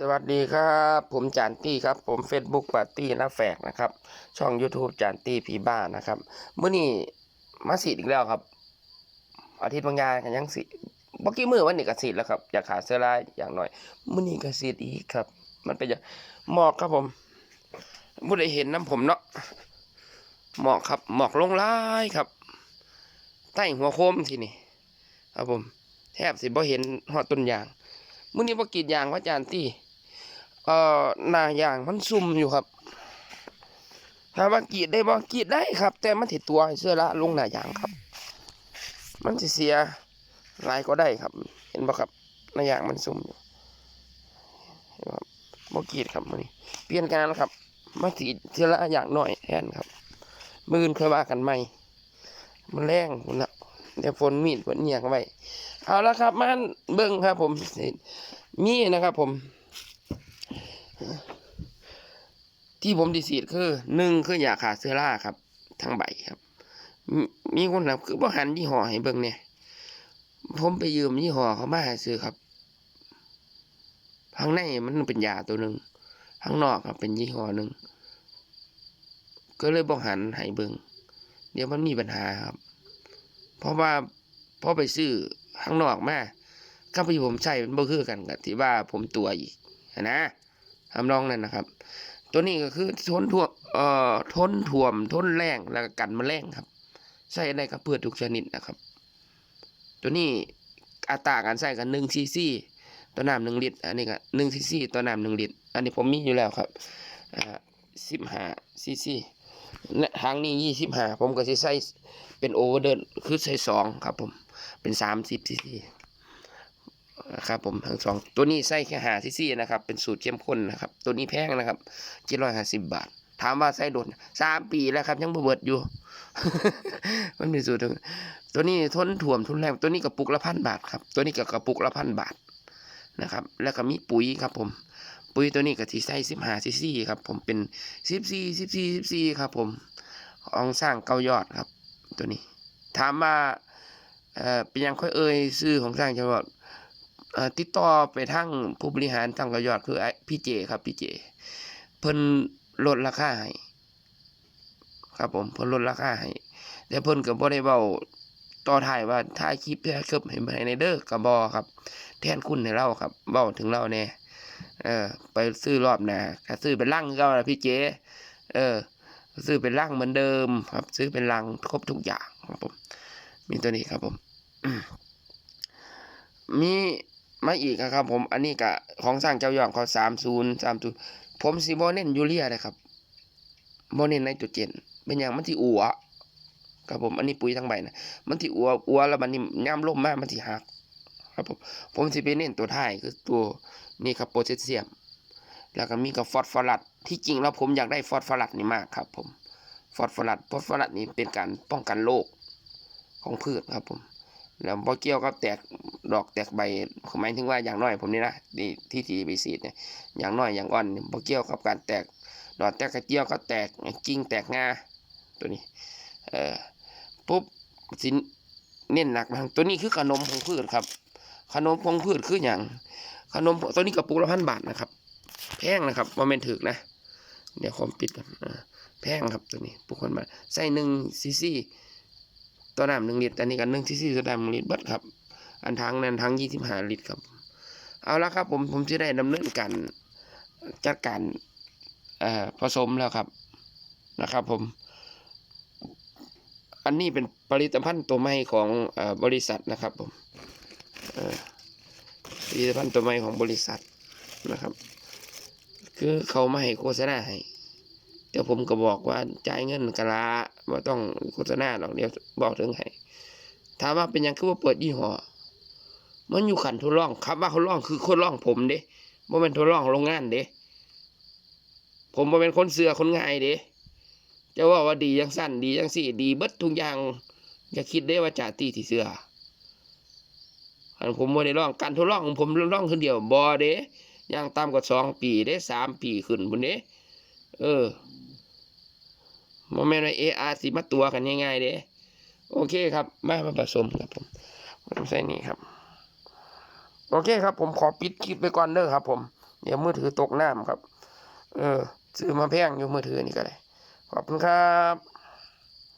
สวัสดีครับ ผมจานตี้ครับ ผม Facebook ปาร์ตี้น้าแฝกนะครับ ช่อง YouTube จานตี้ผีบ้านนะครับเมื่อนี้มาสีอีกแล้วครับ อาทิตย์บางยานกันยังสีเมื่อกี้มือวันนี้ก็สีแล้วครับ อยากขาเสื้อลายอย่างหน่อยเมื่อนี้ก็สีอีกครับ มันเป็นอย่างหมอกครับผมผู้ใดเห็นน้ำผมเนาะหมอกครับ หมอกลงลายครับ ใต้หัวโคมทีนี่ครับผม แทบสิบ่เห็นหอดต้นยาง มื่อนี้บ่กรีดยางว่าจานตี้เอ่อหน้ายางมันซุ่มอยู่ครับถามว่ากรีดได้บ่กรีดได้ครับ แต่มันถิตัวเสื้อละลงหน้ายางครับ มันสิเสียหลายก็ได้ครับ เห็นบ่ครับหน้ายางมันซุ่มอยู่เห็นบ่ครับบ่กรีดครับมื้อนี้เปลี่ยนกันครับมาสีดเสื้อละอย่างหน่อยแทนครับ มือื่นเคยว่ากันใหม่มันแรงพุ่นละเดี๋ยวฝนมีดฝนเหยียกไว้ เอาละครับมาเบิ้งครับ ผมมีนะครับผม ที่ผมดีสีดคือหนึ่งคืออยากขาเสื้อล่าครับ ทั้งใบครับ มีคนแบบคือบ่หันยี่ห้อให้เบิ้งเนี่ยผมไปยืมยี่ห้อเขามาให้ซื้อครับข้างในมันเป็นยาตัวหนึ่งข้างนอกครับเป็นยี่ห้อหนึ่งก็เลยบ่หันให้เบิ้งเดี๋ยวมันมีปัญหาครับ เพราะว่าพอไปซื้อ ข้างนอกมากับที่ผมใช้มันบ่คือกันกับที่ว่าผมตัวอีกนะทำนองนั้นนะครับ ตัวนี้ก็คือทนท่วมเอ่อทนท่วมทนแรงแล้วก็กันแมลงครับ ใช้ได้กับพืชทุกชนิดนะครับ ตัวนี้อัตราการใช้กันหนึ่งซีซีต่อน้ำหนึ่งลิตร อันนี้ก็หนึ่งซีซีต่อน้ำหนึ่งลิตร อันนี้ผมมีอยู่แล้วครับอ่าสิบห้าซีซี ทางนี้ยี่สิบห้าผมก็จะใช้เป็นโอเวอร์เดินคือใช้สองครับผมเป็นสามสิบซีซีครับผมทั้งสองตัวนี้ใส่แค่หาซีซีนะครับ เป็นสูตรเข้มข้นนะครับ ตัวนี้แพงนะครับเจ็ดร้อยห้าสิบบาท ถามว่าใส่โดนสามปีแล้วครับ ยังบ่เบิดอยู่ มันเป็นสูตรตัวนี้ทนถ่วมทนแรงตัวนี้กระปุกละพันบาทครับ ตัวนี้ก็กระปุกละพันบาทนะครับ แล้วก็มีปุ๋ยครับผม ปุ๋ยตัวนี้ก็ที่ใส่สิบห้าซีซีครับผมเป็นสิบสี่สิบสี่สิบสี่ครับผมของสร้างเก้ายอดครับ ตัวนี้ ถามว่าเอ่อเป็นยังค่อยเอ่ยซื้อของสร้างจังหวัดเอ่อติดต่อไปทางผู้บริหารทางเก้ายอดคือไอพี่เจครับพี่เจ เพิ่นลดราคาให้ครับผมเพิ่นลดราคาให้แต่เพิ่นก็บ่ได้เว้าต่อท้ายว่าถ่ายคลิปถ่ายคลิปให้ให้ในเด้อก็บ่ครับ แทนคุณให้เราครับเว้าถึงเราแน่ เออ ไปซื้อรอบหน้าก็ซื้อเป็นลังก็แล้วพี่เจเออ ซื้อเป็นลังเหมือนเดิม ครับ ซื้อเป็นลังครบทุกอย่างครับผม มีตัวนี้ครับผม มีมาอีกครับ ผม อันนี้กะของสร้างเจ้าหยองเขาสามศูนย์สามศูนย์ผมสิบเน้นยูเรียเลยครับโบเน้นไนโตรเจน เป็นอย่างมันที่อัวครับผม อันนี้ปุ๋ยทั้งใบนะมันที่อัวอัวแล้วมันนี่ย่ำล่มมากมันที่หัก ครับผมผมสิไปเน้นตัวท้ายคือตัวนี่ครับโพแทสเซียม แล้วก็มีกับฟอสฟอรัสที่จริงแล้วผมอยากได้ฟอสฟอรัสนี่มากครับ ผมฟอสฟอรัสฟอสฟอรัสนี่เป็นการป้องกันโรคของพืชครับผมแล้วพอเกี่ยวกับแตกดอกแตกใบหมายถึงว่าอย่างน้อยผมนี่นะที่ที่ทีไปสีดเนี่ยอย่างน้อยอย่างอ่อนพอเกี่ยวกับการแตกดอกแตกกระเจียวก็แตกกิ่งแตกงาตัวนี้เอ่อปุ๊บสินเน้นหนักมาตัวนี้คือขนมของพืชครับ ขนมของพืชคืออย่างขนมตัวนี้กระปุกละพันบาทนะครับ แพงนะครับโมเมนถึกนะ เดี๋ยวผมปิดกันอ่าแพงครับตัวนี้ปุกคนบาทใส่หนึ่งซีซีตัวน้ำหนึ่งลิตรอันนี้กันหนึ่งซีซีตัวน้ำหนึ่งลิตรบัดครับ อันทางนั้นทางยี่สิบห้าลิตรครับ เอาละครับผมผมจะได้ดำเนินการจัดการผสมแล้วครับนะครับผม อันนี้เป็นผลิตภัณฑ์ตัวใหม่ของอบริษัทนะครับผม ผลิตภัณฑ์ตัวใหม่ของบริษัทนะครับ คือเขามาให้โฆษณาให้แต่ผมก็บอกว่าจ่ายเงินกะลาว่าต้องโฆษณาหรอกเดี๋ยวบอกถึงให้ถามว่าเป็นยังคือว่าเปิดยี่ห้อมันอยู่ขันทดลองครับว่าเขาลองคือคนลองผมเด้บ่เป็นทดลองโรงงานเด้ผมบ่เป็นคนเสือคนง่ายเด้จะว่าว่าดียังสั้นดียังสี่ ดีเบิดทุกอย่างอย่าคิดได้ว่าจ่าตีที่เสือ อันผมบ่ได้ลองการทดลองของผมลองคนเดียวบ่เด้ย่างตามกว่าสองปีได้สามปีขึ้นบุนเด้เออโมเมนต์เออาร์สิมาตัวกันง่ายๆเด้โอเคครับมามาผสมครับผมผมใส่นี่ครับ โอเคครับ ผมขอปิดคลิปไปก่อนเด้อครับ ผมเดี๋ยวมือถือตกน้ำครับ เออซื้อมาแพงอยู่มือถือนี่ก็เลยขอบคุณครับ